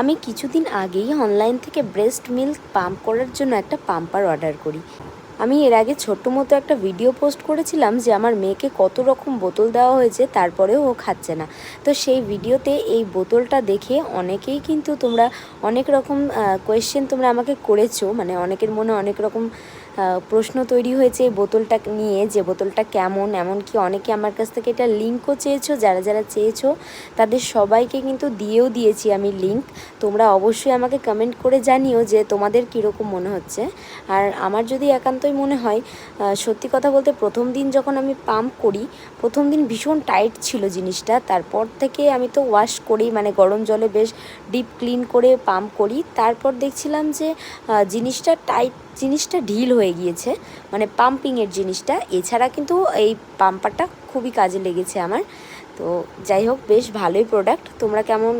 আমি কিছুদিন আগেই অনলাইন থেকে ব্রেস্ট মিল্ক পাম্প করার জন্য একটা পাম্পার অর্ডার করি। আমি এর আগে ছোট্ট মতো একটা ভিডিও পোস্ট করেছিলাম যে আমার মেয়েকে কত রকম বোতল দেওয়া হয়েছে, তারপরেও ও খাচ্ছে না। তো সেই ভিডিওতে এই বোতলটা দেখে অনেকেই কিন্তু তোমরা অনেক রকম কোয়েশ্চেন তোমরা আমাকে করেছ। মানে অনেকের মনে অনেক রকম প্রশ্ন তৈরি হয়েছে এই বোতলটা নিয়ে, যে বোতলটা কেমন, এমনকি অনেকে আমার কাছ থেকে এটা লিঙ্কও চেয়েছো, যারা যারা চেয়েছো তাদের সবাইকে কিন্তু দিয়েও দিয়েছি আমি লিঙ্ক তোমরা অবশ্যই আমাকে কমেন্ট করে জানিও যে তোমাদের কীরকম মনে হচ্ছে। আর আমার যদি একান্তই মনে হয় সত্যি কথা বলতে প্রথম দিন যখন আমি পাম্প করি, প্রথম দিন ভীষণ টাইট ছিল জিনিসটা। তারপর থেকে আমি তো ওয়াশ করি মানে গরম জলে বেশ ডিপ ক্লিন করে পাম্প করি। তারপর দেখছিলাম যে জিনিসটা টাইট জিনিসটা ঢিল হয়ে গিয়েছে মানে পাম্পিংয়ের জিনিসটা। এছাড়া কিন্তু এই পাম্পারটা খুবই কাজে লেগেছে আমার। তো যাই হোক, বেশ ভালোই প্রোডাক্ট তোমরা কেমন